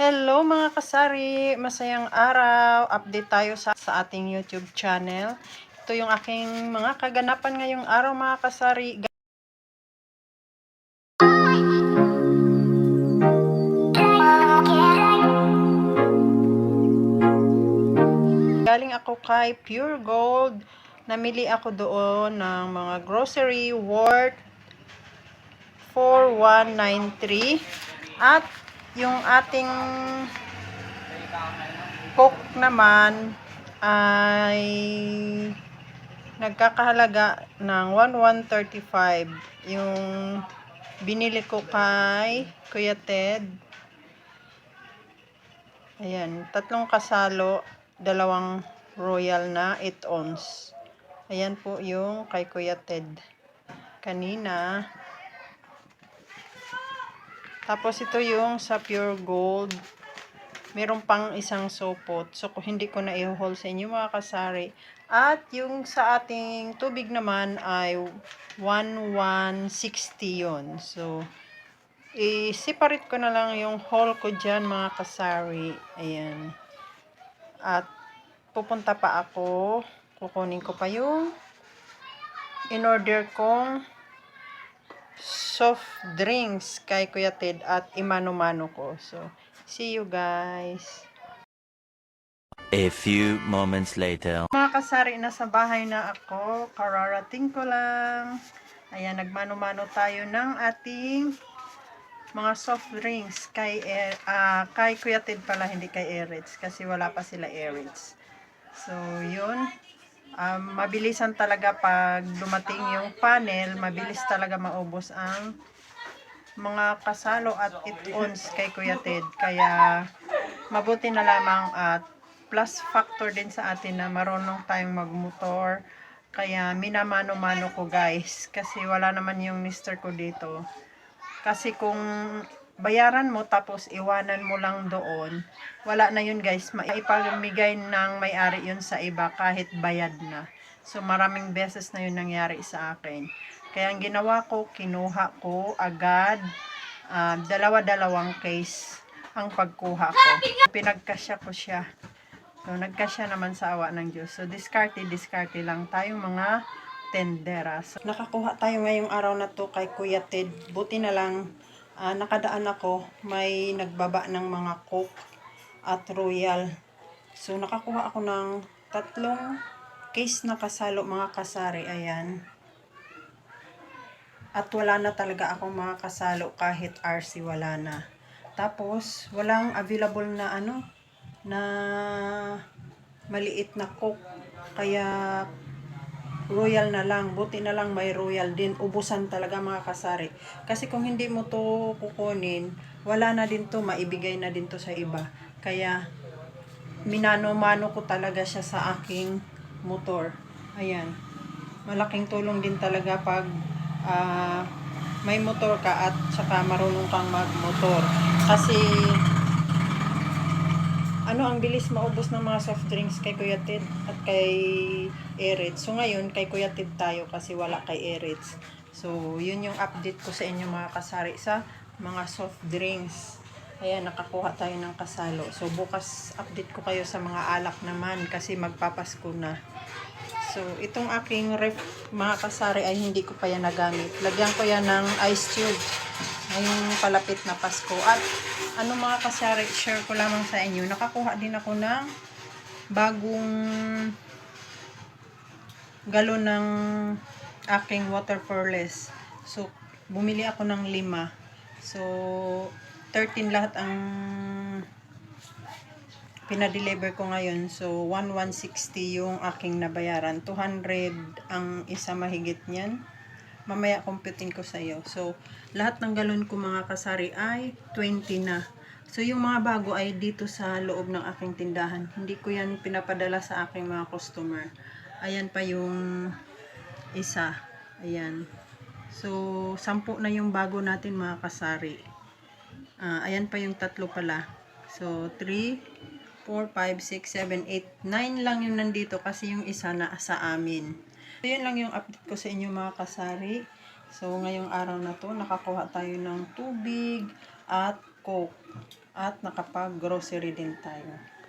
Hello mga kasari, masayang araw. Update tayo sa, sa ating YouTube channel. Ito yung aking mga kaganapan ngayong araw mga kasari. Galing ako kay Pure Gold. Namili ako doon ng mga grocery worth 4193 at yung ating coke naman ay nagkakahalaga ng 1135 yung binili ko kay Kuya Ted. Ayan, tatlong kasalo dalawang royal na 8 ounce. Ayan po yung kay Kuya Ted kanina tapos ito yung sa pure gold. Meron pang isang sopot. So kung hindi ko na i-haul sa inyo mga kasari. At yung sa ating tubig naman ay 1160 yon So i-separate ko na lang yung haul ko dyan mga kasari. Ayan. At pupunta pa ako. Kukunin ko pa yung in-order kong soft drinks kay Kuya Ted at imano-mano ko. So, see you guys. A few moments later. Mga kasari, nasa bahay na ako. Kararating ko lang. Ayan, nagmano-mano tayo ng ating mga soft drinks kay, Er- ah, kay Kuya Ted pala, hindi kay Eritz. Kasi wala pa sila Eritz. So, yun. Um, mabilisan talaga pag dumating yung panel, mabilis talaga maubos ang mga kasalo at it-ons kay Kuya Ted. Kaya, mabuti na lamang at plus factor din sa atin na marunong tayong magmotor. Kaya, minamano-mano ko guys. Kasi wala naman yung mister ko dito. Kasi kung bayaran mo tapos iwanan mo lang doon, wala na yun guys. Maipamigay ng may-ari yun sa iba kahit bayad na. So maraming beses na yun nangyari sa akin. Kaya ang ginawa ko, kinuha ko agad ah, dalawa-dalawang case ang pagkuha ko. Pinagkasya ko siya. So nagkasya naman sa awa ng Diyos. So diskarte, diskarte lang tayong mga tendera. So, nakakuha tayo ngayong araw na to kay Kuya Ted. Buti na lang ah, nakadaan ako, may nagbaba ng mga coke at royal. So, nakakuha ako ng tatlong case na kasalo mga kasari. Ayan. At wala na talaga akong mga kasalo kahit RC wala na. Tapos, walang available na ano, na maliit na coke. Kaya, royal na lang. Buti na lang may royal din. Ubusan talaga mga kasari. Kasi kung hindi mo to kukunin, wala na din to. Maibigay na din to sa iba. Kaya, minano-mano ko talaga siya sa aking motor. Ayan. Malaking tulong din talaga pag ah, may motor ka at saka marunong kang magmotor. Kasi, ano ang bilis maubos ng mga soft drinks kay Kuya Ted at kay Eritz. So ngayon kay Kuya Ted tayo kasi wala kay Eritz. So yun yung update ko sa inyo mga kasari sa mga soft drinks. Ayan, nakakuha tayo ng kasalo. So bukas update ko kayo sa mga alak naman kasi magpapasko na. So itong aking ref mga kasari ay hindi ko pa yan nagamit. Lagyan ko yan ng ice tube ngayong palapit na Pasko. At ano mga kasari, share ko lamang sa inyo. Nakakuha din ako ng bagong galon ng aking water for. So, bumili ako ng lima. So, 13 lahat ang pinadeliver ko ngayon. So, 1160 yung aking nabayaran. 200 ang isa mahigit niyan. Mamaya computing ko sa iyo. So, lahat ng galon ko mga kasari ay 20 na. So, yung mga bago ay dito sa loob ng aking tindahan. Hindi ko yan pinapadala sa aking mga customer. Ayan pa yung isa. Ayan. So, sampu na yung bago natin mga kasari. Ah, ayan pa yung tatlo pala. So, 3, 4, 5, 6, 7, 8, 9 lang yung nandito kasi yung isa na sa amin. So, yun lang yung update ko sa inyo mga kasari. So, ngayong araw na to, nakakuha tayo ng tubig at coke. At nakapag-grocery din tayo.